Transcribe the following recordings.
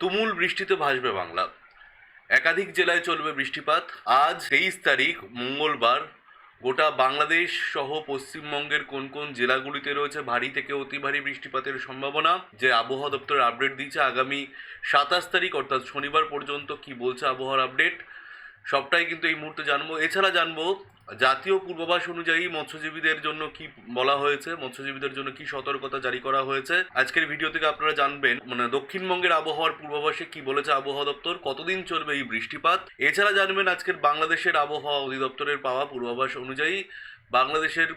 তুমুল বৃষ্টিতে ভাসবে বাংলা। একাধিক জেলায় চলবে বৃষ্টিপাত। আজ তেইশ তারিখ, মঙ্গলবার। গোটা বাংলাদেশ সহ পশ্চিমবঙ্গের কোন কোন জেলাগুলিতে রয়েছে ভারী থেকে অতি ভারী বৃষ্টিপাতের সম্ভাবনা, যে আবহাওয়া দপ্তর আপডেট দিচ্ছে আগামী সাতাশ তারিখ, অর্থাৎ শনিবার পর্যন্ত কি বলছে আবহাওয়ার আপডেট, সবটাই কিন্তু এই মুহূর্তে জানব। এছাড়া জানব জাতীয় পূর্বাভাস অনুযায়ী মৎস্যজীবীদের জন্য কি বলা হয়েছে, মৎস্যজীবীদের জন্য কি সতর্কতা জারি করা হয়েছে, আজকের ভিডিও থেকে আপনারা জানবেন মানে দক্ষিণবঙ্গের আবহাওয়ার পূর্বাভাসে কি বলেছে আবহাওয়া দপ্তর, কতদিন চলবে এই বৃষ্টিপাত। এছাড়া জানবেন আজকের বাংলাদেশের আবহাওয়া অধিদপ্তরের পাওয়া পূর্বাভাস অনুযায়ী বাংলাদেশের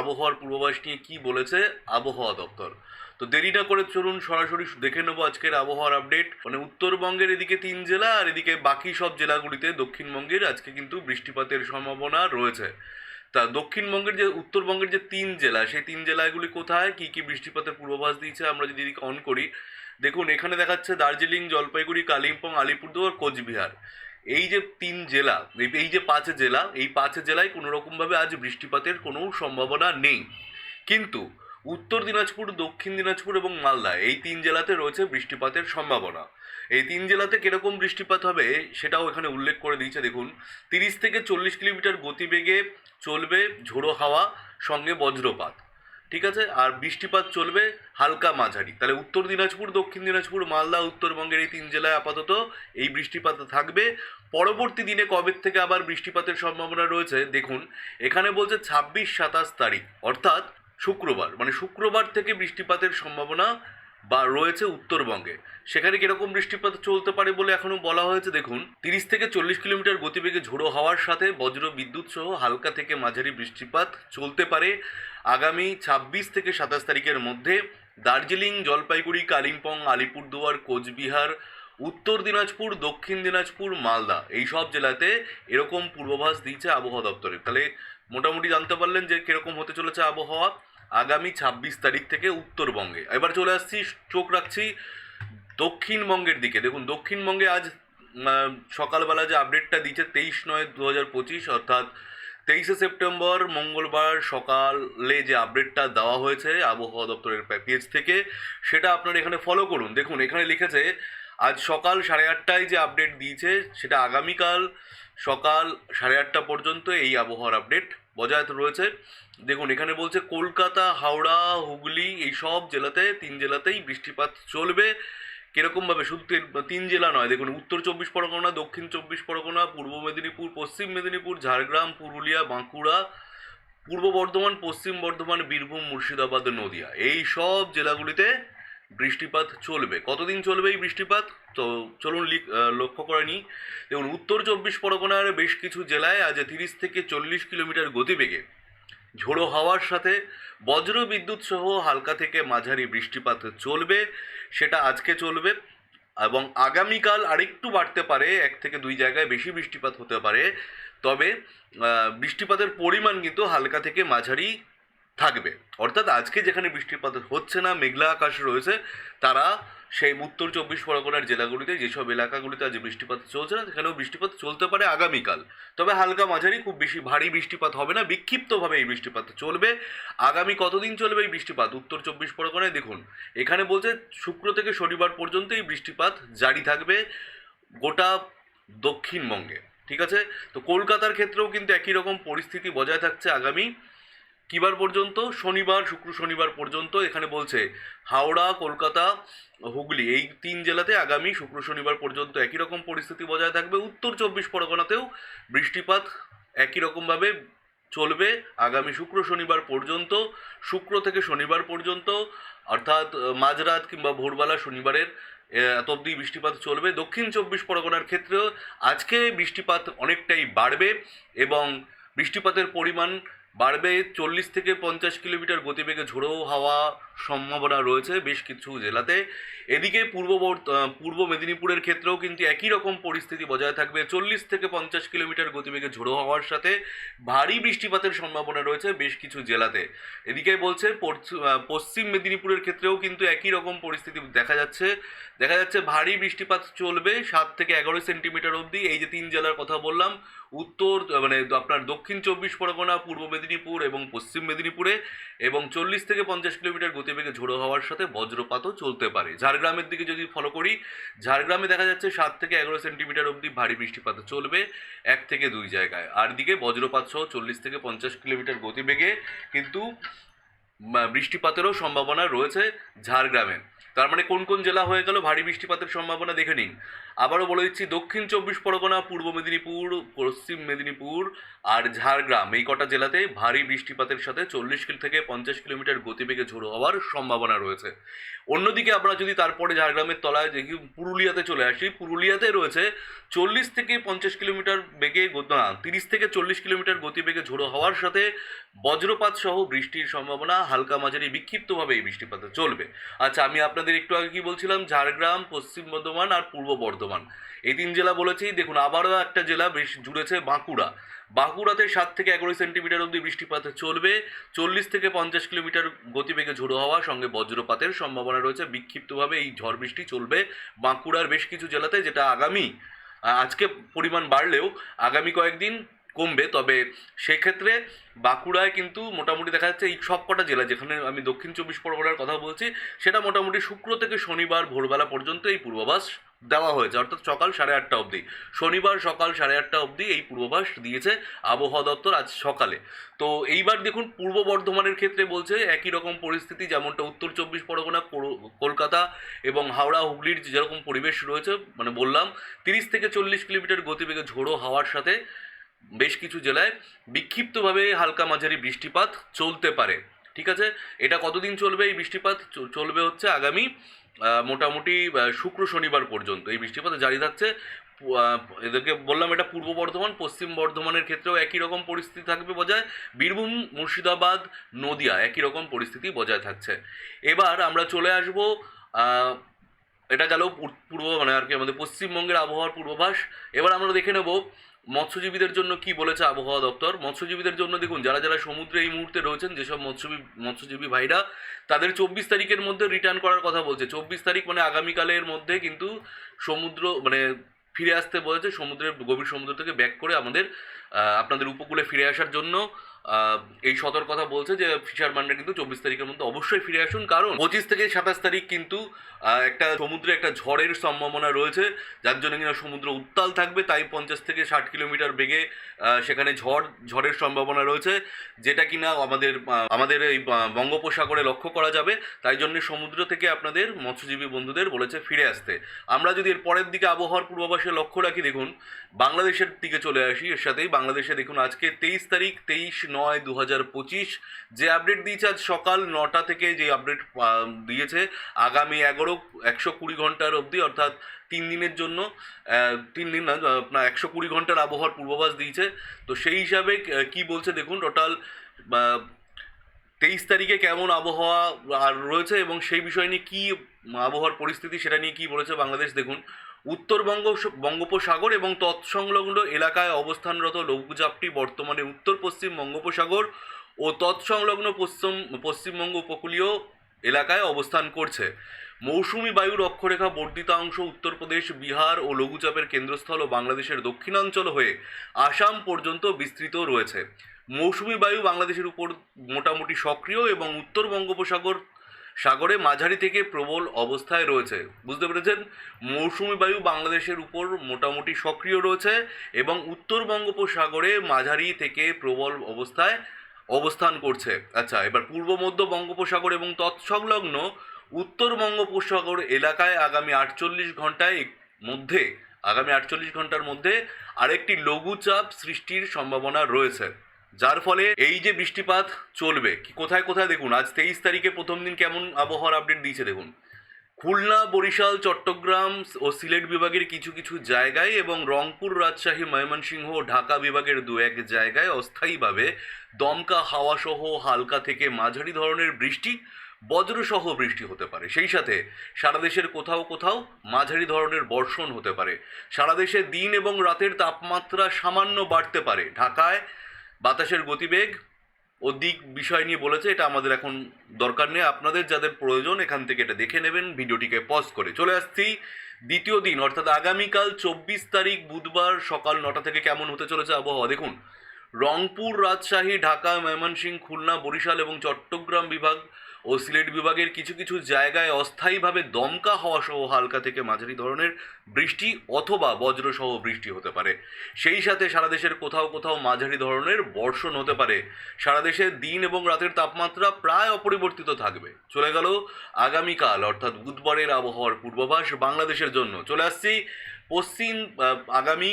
আবহাওয়ার পূর্বাভাস নিয়ে কি বলেছে আবহাওয়া দপ্তর। তো দেরি না করে চলুন সরাসরি দেখে নেব আজকের আবহাওয়ার আপডেট মানে উত্তরবঙ্গের এদিকে তিন জেলা, আর এদিকে বাকি সব জেলাগুলিতে দক্ষিণবঙ্গের আজকে কিন্তু বৃষ্টিপাতের সম্ভাবনা রয়েছে। তা দক্ষিণবঙ্গের যে, উত্তরবঙ্গের যে তিন জেলা, সেই তিন জেলাগুলি কোথায়? কি কি বৃষ্টিপাতের পূর্বাভাস দিয়েছে? আমরা যদি এদিকে অন করি, দেখুন, এখানে দেখাচ্ছে দার্জিলিং, জলপাইগুড়ি, কালিম্পং, আলিপুরদুয়ার কোচবিহার। এই যে তিন জেলা, এই- যে পাঁচ জেলা, এই পাঁচ জেলায় কোনো রকমভাবে আজ বৃষ্টিপাতের কোনো সম্ভাবনা নেই। কিন্তু উত্তর দিনাজপুর, দক্ষিণ দিনাজপুর এবং মালদা। এই তিন জেলাতে রয়েছে বৃষ্টিপাতের সম্ভাবনা। এই তিন জেলাতে কীরকম বৃষ্টিপাত হবে সেটাও এখানে উল্লেখ করে দিয়েছে। দেখুন, তিরিশ থেকে চল্লিশ কিলোমিটার গতিবেগে চলবে ঝোড়ো হাওয়া, সঙ্গে বজ্রপাত। ঠিক আছে? আর বৃষ্টিপাত চলবে হালকা মাঝারি। তাহলে উত্তর দিনাজপুর, দক্ষিণ দিনাজপুর, মালদা, উত্তরবঙ্গের এই তিন জেলায় আপাতত এই বৃষ্টিপাত থাকবে। পরবর্তী দিনে কবে থেকে আবার বৃষ্টিপাতের সম্ভাবনা রয়েছে? দেখুন, এখানে বলছে ছাব্বিশ সাতাশ তারিখ। অর্থাৎ শুক্রবার মানে শুক্রবার থেকে বৃষ্টিপাতের সম্ভাবনা বা রয়েছে উত্তরবঙ্গে। সেখানে কীরকম বৃষ্টিপাত চলতে পারে বলে এখনও বলা হয়েছে? দেখুন, তিরিশ থেকে চল্লিশ কিলোমিটার গতিবেগে ঝোড়ো হওয়ার সাথে বজ্র বিদ্যুৎ সহ হালকা থেকে মাঝারি বৃষ্টিপাত চলতে পারে। আগামী ছাব্বিশ থেকে সাতাশ তারিখের মধ্যে দার্জিলিং, জলপাইগুড়ি, কালিম্পং, আলিপুরদুয়ার, কোচবিহার, উত্তর দিনাজপুর, দক্ষিণ দিনাজপুর, মালদা এই সব জেলাতে এরকম পূর্বাভাস দিয়েছে আবহাওয়া দপ্তরে। তাহলে মোটামুটি জানতে পারলেন যে কীরকম হতে চলেছে আবহাওয়া। আগামী ছাব্বিশ তারিখ থেকে উত্তরবঙ্গে। এবার চলে আসছি, চোখ রাখছি দক্ষিণবঙ্গের দিকে। দেখুন, দক্ষিণবঙ্গে আজ সকালবেলা যে আপডেটটা দিচ্ছে তেইশ নয় দু হাজার পঁচিশ, অর্থাৎ তেইশে সেপ্টেম্বর, মঙ্গলবার সকালে যে আপডেটটা দেওয়া হয়েছে আবহাওয়া দপ্তরের পেজ থেকে, সেটা আপনারা এখানে ফলো করুন। দেখুন, এখানে লিখেছে, আজ সকাল সাড়ে আটটায় যে আপডেট দিয়েছে, সেটা আগামীকাল সকাল সাড়ে আটটা পর্যন্ত এই আবহাওয়ার আপডেট বজায় রয়েছে। দেখুন, এখানে বলছে কলকাতা, হাওড়া, হুগলি এই সব জেলাতে, তিন জেলাতেই বৃষ্টিপাত চলবে। কীরকমভাবে? শুধু তিন- জেলা নয়। দেখুন, উত্তর চব্বিশ পরগনা, দক্ষিণ চব্বিশ পরগনা, পূর্ব মেদিনীপুর, পশ্চিম মেদিনীপুর, ঝাড়গ্রাম, পুরুলিয়া, বাঁকুড়া, পূর্ব বর্ধমান, পশ্চিম বর্ধমান, বীরভূম, মুর্শিদাবাদ, নদিয়া। এই সব জেলাগুলিতে বৃষ্টিপাত চলবে। কতদিন চলবে এই বৃষ্টিপাত? তো চলুন লক্ষ্য করে নিই। দেখুন, উত্তর চব্বিশ পরগনার বেশ কিছু জেলায় আজ তিরিশ থেকে চল্লিশ কিলোমিটার গতিবেগে ঝোড়ো হাওয়ার সাথে বজ্র বিদ্যুৎ সহ হালকা থেকে মাঝারি বৃষ্টিপাত চলবে। সেটা আজকে চলবে এবং আগামীকাল আরেকটু বাড়তে পারে, এক থেকে দুই জায়গায় বেশি বৃষ্টিপাত হতে পারে। তবে বৃষ্টিপাতের পরিমাণ কিন্তু হালকা থেকে মাঝারি থাকবে। অর্থাৎ আজকে যেখানে বৃষ্টিপাত হচ্ছে না, মেঘলা আকাশ রয়েছে, তারা সেই উত্তর চব্বিশ পরগনার জেলাগুলিতে, যেসব এলাকাগুলিতে আজ বৃষ্টিপাত চলছে না, সেখানেও বৃষ্টিপাত চলতে পারে আগামীকাল। তবে হালকা মাঝারি, খুব বেশি ভারী বৃষ্টিপাত হবে না, বিক্ষিপ্তভাবে এই বৃষ্টিপাত চলবে। আগামী কতদিন চলবে এই বৃষ্টিপাত? উত্তর চব্বিশ পরগনায় দেখুন, এখানে বলছে শুক্র থেকে শনিবার পর্যন্ত এই বৃষ্টিপাত জারি থাকবে গোটা দক্ষিণবঙ্গে, ঠিক আছে? তো কলকাতার ক্ষেত্রেও কিন্তু একই রকম পরিস্থিতি বজায় থাকছে আগামী কিবার পর্যন্ত? শনিবার, শুক্র শনিবার পর্যন্ত এখানে বলছে হাওড়া, কলকাতা, হুগলি এই তিন জেলাতে আগামী শুক্র শনিবার পর্যন্ত একই রকম পরিস্থিতি বজায় থাকবে। উত্তর চব্বিশ পরগনাতেও বৃষ্টিপাত একই রকমভাবে চলবে। আগামী শুক্র শনিবার পর্যন্ত, শুক্র থেকে শনিবার পর্যন্ত, অর্থাৎ মাঝরাত কিংবা ভোরবেলা শনিবারের এত অবধি বৃষ্টিপাত চলবে। দক্ষিণ চব্বিশ পরগনার ক্ষেত্রেও আজকে বৃষ্টিপাত অনেকটাই বাড়বে এবং বৃষ্টিপাতের পরিমাণ বাড়বে চল্লিশ থেকে পঞ্চাশ কিলোমিটার গতিবেগে ঝোড়ো হাওয়া সম্ভাবনা রয়েছে বেশ কিছু জেলাতে। এদিকে পূর্ববর্ত পূর্ব মেদিনীপুরের ক্ষেত্রেও কিন্তু একই রকম পরিস্থিতি বজায় থাকবে। চল্লিশ থেকে পঞ্চাশ কিলোমিটার গতিবেগে ঝোড়ো হওয়ার সাথে ভারী বৃষ্টিপাতের সম্ভাবনা রয়েছে বেশ কিছু জেলাতে। এদিকে বলছে পশ্চিম মেদিনীপুরের ক্ষেত্রেও কিন্তু একই রকম পরিস্থিতি দেখা যাচ্ছে। দেখা যাচ্ছে ভারী বৃষ্টিপাত চলবে সাত থেকে এগারো সেন্টিমিটার অবধি। এই যে তিন জেলার কথা বললাম, উত্তর মানে আপনার দক্ষিণ চব্বিশ পরগনা, পূর্ব মেদিনীপুর এবং পশ্চিম মেদিনীপুরে এবং চল্লিশ থেকে পঞ্চাশ কিলোমিটার গতিবেগে ঝোড়ো হওয়ার সাথে বজ্রপাতও চলতে পারে। ঝাড়গ্রামের দিকে যদি ফলো করি, ঝাড়গ্রামে দেখা যাচ্ছে সাত থেকে এগারো সেন্টিমিটার অবধি ভারী বৃষ্টিপাত চলবে এক থেকে দুই জায়গায়। আর দিকে বজ্রপাত সহ চল্লিশ থেকে পঞ্চাশ কিলোমিটার গতিবেগে কিন্তু বৃষ্টিপাতেরও সম্ভাবনা রয়েছে ঝাড়গ্রামে। তার মানে কোন কোন জেলা হয়ে গেল ভারী বৃষ্টিপাতের সম্ভাবনা দেখে নিন। আবারও বলে দিচ্ছি, দক্ষিণ চব্বিশ পরগনা, পূর্ব মেদিনীপুর, পশ্চিম মেদিনীপুর আর ঝাড়গ্রাম এই কটা জেলাতে ভারী বৃষ্টিপাতের সাথে চল্লিশ কিলো থেকে পঞ্চাশ কিলোমিটার গতিবেগে ঝোড়ো হওয়ার সম্ভাবনা রয়েছে। অন্যদিকে আমরা যদি তারপরে ঝাড়গ্রামের তলায় দেখি, পুরুলিয়াতে চলে আসি, পুরুলিয়াতে রয়েছে চল্লিশ থেকে পঞ্চাশ কিলোমিটার বেগে না, তিরিশ থেকে চল্লিশ কিলোমিটার গতিবেগে ঝোড়ো হওয়ার সাথে বজ্রপাত সহ বৃষ্টির সম্ভাবনা হালকা মাঝারি বিক্ষিপ্তভাবে এই বৃষ্টিপাতে চলবে। আচ্ছা আমি আপনাদের একটু আগে কি বলছিলাম? ঝাড়গ্রাম, পশ্চিম বর্ধমান আর পূর্ব বর্ধমান। এই তিন জেলা বলেছি দেখুন, আবারও একটা জেলা বেশ জুড়েছে বাঁকুড়া। বাঁকুড়াতে সাত থেকে এগারো সেন্টিমিটার অবধি বৃষ্টিপাত চলবে। চল্লিশ থেকে পঞ্চাশ কিলোমিটার গতিবেগে ঝোড়ো হওয়া, সঙ্গে বজ্রপাতের সম্ভাবনা রয়েছে। বিক্ষিপ্তভাবে এই ঝড় বৃষ্টি চলবে বাঁকুড়ার বেশ কিছু জেলাতে, যেটা আগামী আজকে পরিমাণ বাড়লেও আগামী কয়েকদিন কমবে, তবে সেক্ষেত্রে বাঁকুড়ায় কিন্তু মোটামুটি দেখা যাচ্ছে এই সব কটা জেলা যেখানে আমি দক্ষিণ চব্বিশ পরগনার কথা বলছি, সেটা মোটামুটি শুক্র থেকে শনিবার ভোরবেলা পর্যন্ত এই পূর্বাভাস দেওয়া হয়েছে। অর্থাৎ সকাল সাড়ে আটটা অবধি। শনিবার সকাল সাড়ে আটটা অবধি এই পূর্বাভাস দিয়েছে আবহাওয়া দপ্তর আজ সকালে। তো এইবার দেখুন, পূর্ব বর্ধমানের ক্ষেত্রে বলছে একই রকম পরিস্থিতি যেমনটা উত্তর চব্বিশ পরগনা কলকাতা এবং হাওড়া, হুগলির যেরকম পরিবেশ রয়েছে মানে বললাম, তিরিশ থেকে চল্লিশ কিলোমিটার গতিবেগে ঝোড়ো হাওয়ার সাথে বেশ কিছু জেলায় বিক্ষিপ্তভাবে হালকা মাঝারি বৃষ্টিপাত চলতে পারে, ঠিক আছে? এটা কতদিন চলবে এই বৃষ্টিপাত? চলবে হচ্ছে আগামী মোটামুটি শুক্র শনিবার পর্যন্ত। এই বৃষ্টিপাত জারি থাকছে এদেরকে বললাম এটা পূর্ব বর্ধমান, পশ্চিম বর্ধমানের ক্ষেত্রেও একই রকম পরিস্থিতি থাকবে বজায়। বীরভূম, মুর্শিদাবাদ, নদিয়া একই রকম পরিস্থিতি বজায় থাকছে। এবার আমরা চলে আসব এটা গেল পূর্ব মানে আর কি আমাদের পশ্চিমবঙ্গের আবহাওয়ার পূর্বাভাস। এবার আমরা দেখে নেব মৎস্যজীবীদের জন্য কি বলেছে আবহাওয়া দপ্তর? মৎস্যজীবীদের জন্য দেখুন, যারা যারা সমুদ্রে এই মুহূর্তে রয়েছেন, যেসব মৎস্যজীবী মৎস্যজীবী ভাইরা, তাদের চব্বিশ তারিখের মধ্যে রিটার্ন করার কথা বলছে। চব্বিশ তারিখ মানে আগামীকালের মধ্যে কিন্তু সমুদ্র মানে ফিরে আসতে বলেছে, সমুদ্রের গভীর সমুদ্র থেকে ব্যাক করে আমাদের আপনাদের উপকূলে ফিরে আসার জন্য। এই সতর্কতা বলছে যে ফিশারম্যানরা কিন্তু চব্বিশ তারিখের মধ্যে অবশ্যই ফিরে আসুন, কারণ পঁচিশ থেকে সাতাশ তারিখ কিন্তু একটা সমুদ্রে একটা ঝড়ের সম্ভাবনা রয়েছে, যার জন্য কিনা সমুদ্র উত্তাল থাকবে, তাই পঞ্চাশ থেকে ষাট কিলোমিটার বেগে সেখানে ঝড়, ঝড়ের সম্ভাবনা রয়েছে, যেটা কিনা আমাদের আমাদের এই বঙ্গোপসাগরে লক্ষ্য করা যাবে, তাই জন্য সমুদ্র থেকে আপনাদের মৎস্যজীবী বন্ধুদের বলেছে ফিরে আসতে। আমরা যদি এর পরের দিকে আবহাওয়ার পূর্বাভাসে লক্ষ্য রাখি, দেখুন, বাংলাদেশের দিকে চলে আসি, এর সাথেই বাংলাদেশে দেখুন আজকে তেইশ তারিখ, তেইশ নয় দু হাজার পঁচিশ। যে আপডেট দিয়েছে আজ সকাল নটা থেকে যে আপডেট দিয়েছে, আগামী এগারো, একশো কুড়ি ঘণ্টার অবধি, অর্থাৎ তিন দিনের জন্য তিন দিন না আপনার একশো কুড়ি ঘণ্টার আবহাওয়ার পূর্বাভাস দিয়েছে। তো সেই হিসাবে কি বলছে দেখুন টোটাল তেইশ তারিখে কেমন আবহাওয়া আর রয়েছে এবং সেই বিষয় নিয়ে কী আবহাওয়ার পরিস্থিতি সেটা নিয়ে কী বলেছে বাংলাদেশ, দেখুন। উত্তরবঙ্গ বঙ্গোপসাগর এবং তৎসংলগ্ন এলাকায় অবস্থানরত লঘুচাপটি বর্তমানে উত্তর পশ্চিম বঙ্গোপসাগর ও তৎসংলগ্ন পশ্চিম, পশ্চিমবঙ্গ উপকূলীয় এলাকায় অবস্থান করছে। মৌসুমি বায়ুর অক্ষরেখা বর্ধিতাংশ উত্তরপ্রদেশ, বিহার ও লঘুচাপের কেন্দ্রস্থল ও বাংলাদেশের দক্ষিণাঞ্চল হয়ে আসাম পর্যন্ত বিস্তৃত রয়েছে। মৌসুমি বায়ু বাংলাদেশের উপর মোটামুটি সক্রিয় এবং উত্তর বঙ্গোপসাগর সাগরে মাঝারি থেকে প্রবল অবস্থায় রয়েছে। বুঝতে পেরেছেন? মৌসুমি বায়ু বাংলাদেশের উপর মোটামুটি সক্রিয় রয়েছে এবং উত্তর বঙ্গোপসাগরে মাঝারি থেকে প্রবল অবস্থায় অবস্থান করছে। আচ্ছা এবার পূর্ব, মধ্য বঙ্গোপসাগর এবং তৎসংলগ্ন উত্তর বঙ্গোপসাগর এলাকায় আগামী আটচল্লিশ ঘন্টায় মধ্যে, আগামী আটচল্লিশ ঘণ্টার মধ্যে আরেকটি লঘুচাপ সৃষ্টির সম্ভাবনা রয়েছে। যার ফলে এই যে বৃষ্টিপাত চলবে, কোথায় কোথায় দেখুন, আজ তেইশ তারিখে প্রথম দিন কেমন আবহাওয়ার আপডেট দিয়েছে দেখুন। খুলনা, বরিশাল, চট্টগ্রাম ও সিলেট বিভাগের কিছু কিছু জায়গায় এবং রংপুর, রাজশাহী, ময়মনসিংহ ঢাকা বিভাগের দু এক জায়গায় অস্থায়ীভাবে দমকা হাওয়াসহ হালকা থেকে মাঝারি ধরনের বৃষ্টি বজ্রসহ বৃষ্টি হতে পারে। সেই সাথে সারা দেশের কোথাও কোথাও মাঝারি ধরনের বর্ষণ হতে পারে। সারা দেশে দিন এবং রাতের তাপমাত্রা সামান্য বাড়তে পারে। ঢাকায় বাতাসের গতিবেগ ও দিক বিষয় নিয়ে বলেছে, এটা আমাদের এখন দরকার নেই। আপনাদের যাদের প্রয়োজন, এখান থেকে এটা দেখে নেবেন, ভিডিওটিকে পজ করে। চলে আসছি দ্বিতীয় দিন, অর্থাৎ আগামীকাল চব্বিশ তারিখ বুধবার সকাল নটা থেকে কেমন হতে চলেছে আবহাওয়া? দেখুন, রংপুর, রাজশাহী, ঢাকা, ময়মনসিংহ, খুলনা, বরিশাল এবং চট্টগ্রাম বিভাগ ও সিলেট বিভাগের কিছু কিছু জায়গায় অস্থায়ীভাবে দমকা হওয়া সহ হালকা থেকে মাঝারি ধরনের বৃষ্টি অথবা বজ্রসহ বৃষ্টি হতে পারে। সেই সাথে সারা দেশের কোথাও কোথাও মাঝারি ধরনের বর্ষণ হতে পারে। সারা দেশে দিন এবং রাতের তাপমাত্রা প্রায় অপরিবর্তিত থাকবে। চলে গেল আগামীকাল, অর্থাৎ বুধবারের আবহাওয়ার পূর্বাভাস বাংলাদেশের জন্য। চলে আসছি পশ্চিম আগামী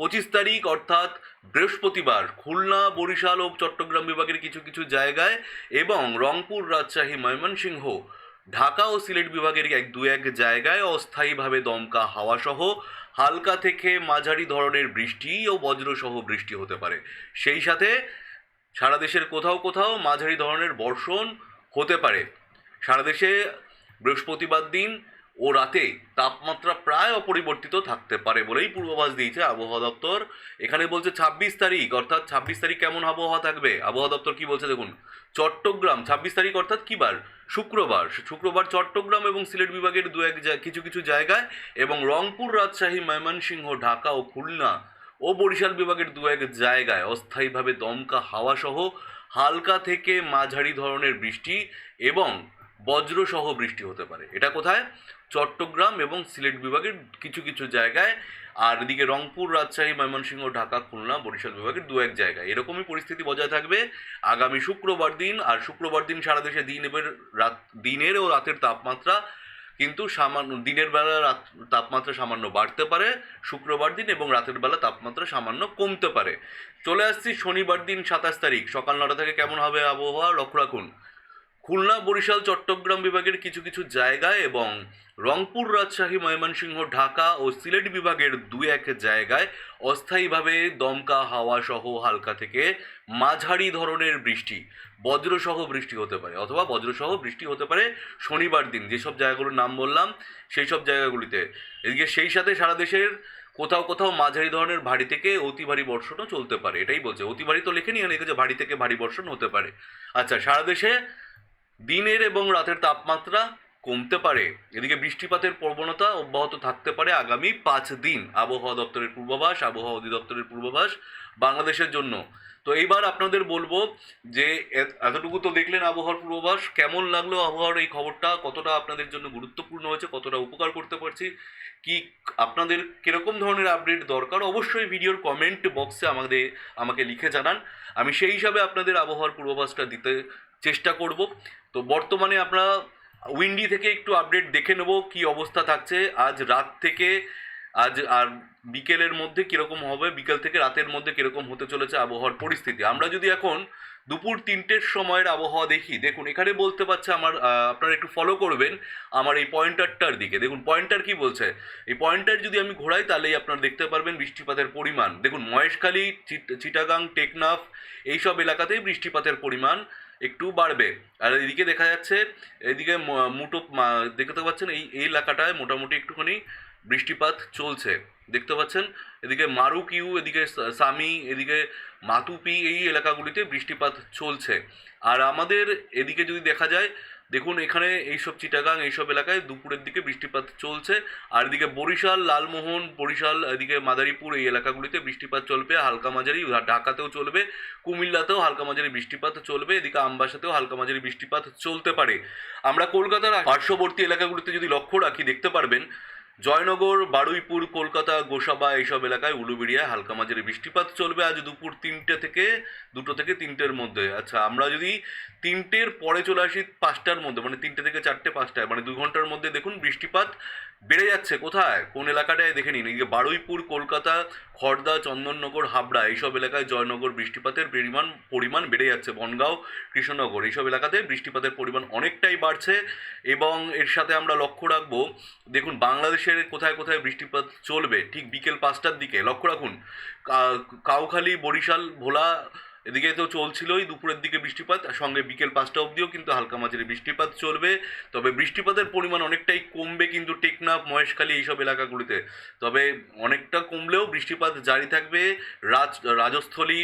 পঁচিশ তারিখ, অর্থাৎ বৃহস্পতিবার, খুলনা, বরিশাল ও চট্টগ্রাম বিভাগের কিছু কিছু জায়গায় এবং রংপুর, রাজশাহী, ময়মনসিংহ, ঢাকা ও সিলেট বিভাগের এক দু এক জায়গায় অস্থায়ীভাবে দমকা হাওয়াসহ হালকা থেকে মাঝারি ধরনের বৃষ্টি ও বজ্রসহ বৃষ্টি হতে পারে। সেই সাথে সারা দেশের কোথাও কোথাও মাঝারি ধরনের বর্ষণ হতে পারে। সারা দেশে বৃহস্পতিবার দিন ও রাতে তাপমাত্রা প্রায় অপরিবর্তিত থাকতে পারে বলেই পূর্বাভাস দিয়েছে আবহাওয়া দপ্তর। এখানে বলছে ছাব্বিশ তারিখ, অর্থাৎ ছাব্বিশ তারিখ কেমন আবহাওয়া থাকবে? আবহাওয়া দপ্তর কি বলছে দেখুন? চট্টগ্রাম, ছাব্বিশ তারিখ অর্থাৎ কি বার? শুক্রবার। শুক্রবার চট্টগ্রাম এবং সিলেট বিভাগের দু এক কিছু কিছু জায়গায় এবং রংপুর, রাজশাহী, ময়মনসিংহ, ঢাকা ও খুলনা ও বরিশাল বিভাগের দু এক জায়গায় অস্থায়ীভাবে দমকা হাওয়াসহ হালকা থেকে মাঝারি ধরনের বৃষ্টি এবং বজ্রসহ বৃষ্টি হতে পারে। এটা কোথায়? চট্টগ্রাম এবং সিলেট বিভাগের কিছু কিছু জায়গায়, আর এদিকে রংপুর, রাজশাহী, ময়মনসিংহ, ঢাকা, খুলনা, বরিশাল বিভাগের দু এক জায়গায়। এরকমই পরিস্থিতি বজায় থাকবে। আগামী শুক্রবার দিন, আর শুক্রবার দিন সারা দেশে দিন এবার রাত, দিনের ও রাতের তাপমাত্রা কিন্তু সামান্য, দিনের বেলা রাত, তাপমাত্রা সামান্য বাড়তে পারে। শুক্রবার দিন এবং রাতের বেলা তাপমাত্রা সামান্য কমতে পারে। চলে আসছি শনিবার দিন সাতাশ তারিখ। সকাল নটা থেকে কেমন হবে আবহাওয়া? লক্ষ্য রাখুন খুলনা, বরিশাল, চট্টগ্রাম বিভাগের কিছু কিছু জায়গায় এবং রংপুর রাজশাহী, ময়মনসিংহ, ঢাকা ও সিলেট বিভাগের দু এক জায়গায় অস্থায়ীভাবে দমকা হাওয়া সহ হালকা থেকে মাঝারি ধরনের বৃষ্টি, বজ্রসহ বৃষ্টি হতে পারে অথবা বজ্রসহ বৃষ্টি হতে পারে শনিবার দিন। যেসব জায়গাগুলোর নাম বললাম, সেই সব জায়গাগুলিতে। এদিকে সেই সাথে সারা দেশের কোথাও কোথাও মাঝারি ধরনের ভারী থেকে অতি ভারী বর্ষণও চলতে পারে। এটাই বলছে। অতি ভারী তো লেখেনি, এখানে লিখেছে ভারী থেকে ভারী বর্ষণ হতে পারে। আচ্ছা সারা দেশে দিনের এবং রাতের তাপমাত্রা কমতে পারে। এদিকে বৃষ্টিপাতের প্রবণতা অব্যাহত থাকতে পারে আগামী পাঁচ দিন। আবহাওয়া দপ্তরের পূর্বাভাস, আবহাওয়া অধিদপ্তরের পূর্বাভাস বাংলাদেশের জন্য। তো এইবার আপনাদের বলব যে এতটুকু তো দেখলেন আবহাওয়ার পূর্বাভাস, কেমন লাগল আবহাওয়ার এই খবরটা, কতটা আপনাদের জন্য গুরুত্বপূর্ণ হয়েছে, কতটা উপকার করতে পারছি, কি আপনাদের কীরকম ধরনের আপডেট দরকার, অবশ্যই ভিডিওর কমেন্ট বক্সে আমাদের, আমাকে লিখে জানান। আমি সেই হিসাবে আপনাদের আবহাওয়ার পূর্বাভাসটা দিতে চেষ্টা করব। তো বর্তমানে আমরা উইন্ডি থেকে একটু আপডেট দেখে নেব কি অবস্থা থাকছে। আজ রাত থেকে, আজ আর বিকেলের মধ্যে কীরকম হবে, বিকেল থেকে রাতের মধ্যে কীরকম হতে চলেছে আবহাওয়ার পরিস্থিতি। আমরা যদি এখন দুপুর তিনটের সময়ের আবহাওয়া দেখি, দেখুন, এখানে বলতে পারছে আমার আপনারা একটু ফলো করবেন আমার এই পয়েন্টারটার দিকে। দেখুন পয়েন্টার কি বলছে? এই পয়েন্টার যদি আমি ঘোরাই, তাহলেই আপনারা দেখতে পারবেন বৃষ্টিপাতের পরিমাণ। দেখুন, মহেশখালী, চিট- চিটাগাং, টেকনাফ, এইসব এলাকাতেই বৃষ্টিপাতের পরিমাণ। একটু বাড়বে। আর এদিকে দেখা যাচ্ছে, এদিকে মুটো দেখতে পাচ্ছেন এই এই এলাকাটায় মোটামুটি একটুখানি বৃষ্টিপাত চলছে। দেখতে পাচ্ছেন, এদিকে মারুকিউ, এদিকে সামি, এদিকে মাতুপি, এই এলাকাগুলিতে বৃষ্টিপাত চলছে। আর আমাদের এদিকে যদি দেখা যায় দেখুন, এখানে এইসব চিটাগাং, এইসব এলাকায় দুপুরের দিকে বৃষ্টিপাত চলছে। আর এদিকে বরিশাল, লালমোহন, বরিশাল, এদিকে মাদারীপুর, এই এলাকাগুলিতে বৃষ্টিপাত চলবে। হালকা মাঝারি ঢাকাতেও চলবে। কুমিল্লাতেও হালকা মাঝারি বৃষ্টিপাত চলবে। এদিকে আমবাসাতেও হালকা মাঝারি বৃষ্টিপাত চলতে পারে। আমরা কলকাতার পার্শ্ববর্তী এলাকাগুলিতে যদি লক্ষ্য রাখি, দেখতে পারবেন জয়নগর, বারুইপুর, কলকাতা, গোসাবা এইসব এলাকায় উলুবেড়িয়ায় হালকা মাঝারি বৃষ্টিপাত চলবে আজ দুপুর তিনটে থেকে, দুটো থেকে তিনটের মধ্যে। আচ্ছা আমরা যদি তিনটের পরে চলে আসি পাঁচটার মধ্যে মানে তিনটে থেকে চারটে, পাঁচটায় মানে দু ঘণ্টার মধ্যে দেখুন বৃষ্টিপাত বেড়ে যাচ্ছে। কোথায়? কোন এলাকাটায়? দেখে নিন। এদিকে বারুইপুর, কলকাতা খড়দা চন্দননগর, হাবড়া, এইসব এলাকায় জয়নগর বৃষ্টিপাতের পরিমাণ পরিমাণ বেড়ে যাচ্ছে। বনগাঁও, কৃষ্ণনগর, এইসব এলাকাতে বৃষ্টিপাতের পরিমাণ অনেকটাই বাড়ছে। এবং এর সাথে আমরা লক্ষ্য রাখব, দেখুন বাংলাদেশের কোথায় কোথায় বৃষ্টিপাত চলবে? ঠিক বিকেল পাঁচটার দিকে। লক্ষ্য রাখুন কাউখালী, বরিশাল, ভোলা এদিকে তো চলছিলই দুপুরের দিকে বৃষ্টিপাত সঙ্গে বিকেল পাঁচটা অবধিও কিন্তু হালকা মাঝারি বৃষ্টিপাত চলবে। তবে বৃষ্টিপাতের পরিমাণ অনেকটাই কমবে কিন্তু টেকনাফ, মহেশখালী এইসব এলাকাগুলিতে। তবে অনেকটা কমলেও বৃষ্টিপাত জারি থাকবে রাজ, রাজস্থলী,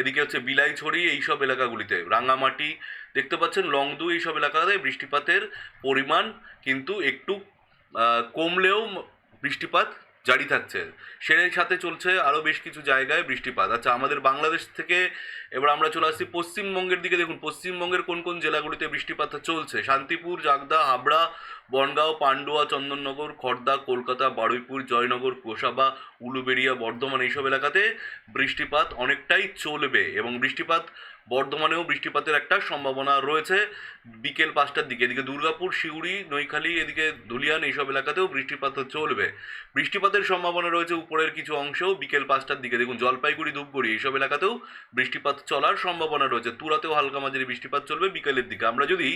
এদিকে হচ্ছে বিলাইছড়ি এইসব এলাকাগুলিতে। রাঙামাটি, দেখতে পাচ্ছেন লংদু এইসব এলাকাতে বৃষ্টিপাতের পরিমাণ কিন্তু একটু কমলেও বৃষ্টিপাত জারি থাকছে। সেই সাথে চলছে আরও বেশ কিছু জায়গায় বৃষ্টিপাত। আচ্ছা আমাদের বাংলাদেশ থেকে এবার আমরা চলে আসছি পশ্চিমবঙ্গের দিকে। দেখুন, পশ্চিমবঙ্গের কোন কোন জেলাগুলিতে বৃষ্টিপাত চলছে? শান্তিপুর, জাগদা হাবড়া বনগাঁও, পান্ডুয়া, চন্দননগর, খর্দা, কলকাতা, বারুইপুর, জয়নগর কোষাবা উলুবেড়িয়া, বর্ধমান এইসব এলাকাতে বৃষ্টিপাত অনেকটাই চলবে এবং বৃষ্টিপাত বর্ধমানেও বৃষ্টিপাতের একটা সম্ভাবনা রয়েছে। বিকেল পাঁচটার দিকে, এদিকে দুর্গাপুর, শিউড়ি, নৈখালি, এদিকে ধুলিয়ান এইসব এলাকাতেও বৃষ্টিপাত চলবে। বৃষ্টিপাতের সম্ভাবনা রয়েছে উপরের কিছু অংশেও। বিকেল পাঁচটার দিকে দেখুন, জলপাইগুড়ি, ধূপগুড়ি এইসব এলাকাতেও বৃষ্টিপাত চলার সম্ভাবনা রয়েছে। তুরাতেও হালকা মাঝারি বৃষ্টিপাত চলবে বিকেলের দিকে। আমরা যদি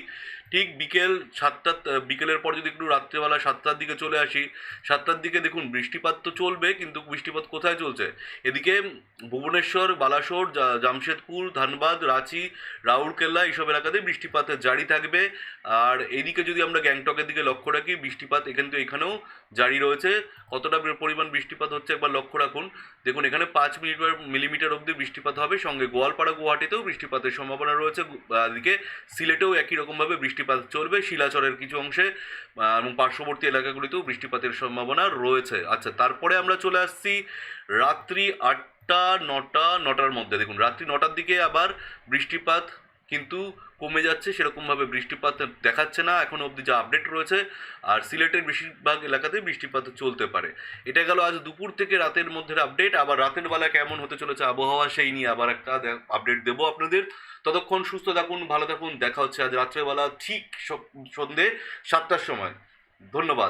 ঠিক বিকেল সাতটা, বিকেলের পর যদি একটু রাত্রেবেলা সাতটার দিকে চলে আসি, সাতটার দিকে দেখুন, বৃষ্টিপাত তো চলবে, কিন্তু বৃষ্টিপাত কোথায় চলছে? এদিকে ভুবনেশ্বর, বালাসোর জামশেদপুর, ধানবাদ রাঁচি, রাউরকেল্লা এইসব এলাকাতে বৃষ্টিপাতের জারি থাকবে। আর এদিকে যদি আমরা গ্যাংটকের দিকে লক্ষ্য রাখি, বৃষ্টিপাত এখান থেকে এখানেও জারি রয়েছে। কতটা পরিমাণ বৃষ্টিপাত হচ্ছে একবার লক্ষ্য রাখুন। দেখুন, এখানে পাঁচ মিলিমিটার মিলিমিটার অবধি বৃষ্টিপাত হবে। সঙ্গে গোয়ালপাড়া, গুয়াহাটিতেও বৃষ্টিপাতের সম্ভাবনা রয়েছে। এদিকে সিলেটেও একই রকমভাবে বৃষ্টিপাত চলবে, শিলাচরের কিছু অংশে। এবং পার্শ্ববর্তী এলাকাগুলিতেও বৃষ্টিপাতের সম্ভাবনা রয়েছে। আচ্ছা তারপরে আমরা চলে আসছি রাত্রি আটটা নটা, নটার মধ্যে। দেখুন, রাত্রি নটার দিকে আবার বৃষ্টিপাত কিন্তু কমে যাচ্ছে, সেরকমভাবে বৃষ্টিপাত দেখাচ্ছে না। এখন অবধি যা আপডেট রয়েছে, আর সিলেটের বেশিরভাগ এলাকাতে বৃষ্টিপাত চলতে পারে। এটা গেল আজ দুপুর থেকে রাতের মধ্যে আপডেট আবার রাতের বেলা কেমন হতে চলেছে আবহাওয়া, সেই নিয়ে আবার একটা আপডেট দেবো আপনাদের। ততক্ষণ সুস্থ থাকুন, ভালো থাকুন। দেখা হচ্ছে আজ রাত্রেবেলা ঠিক স- সন্ধে সাতটার সময়। ধন্যবাদ।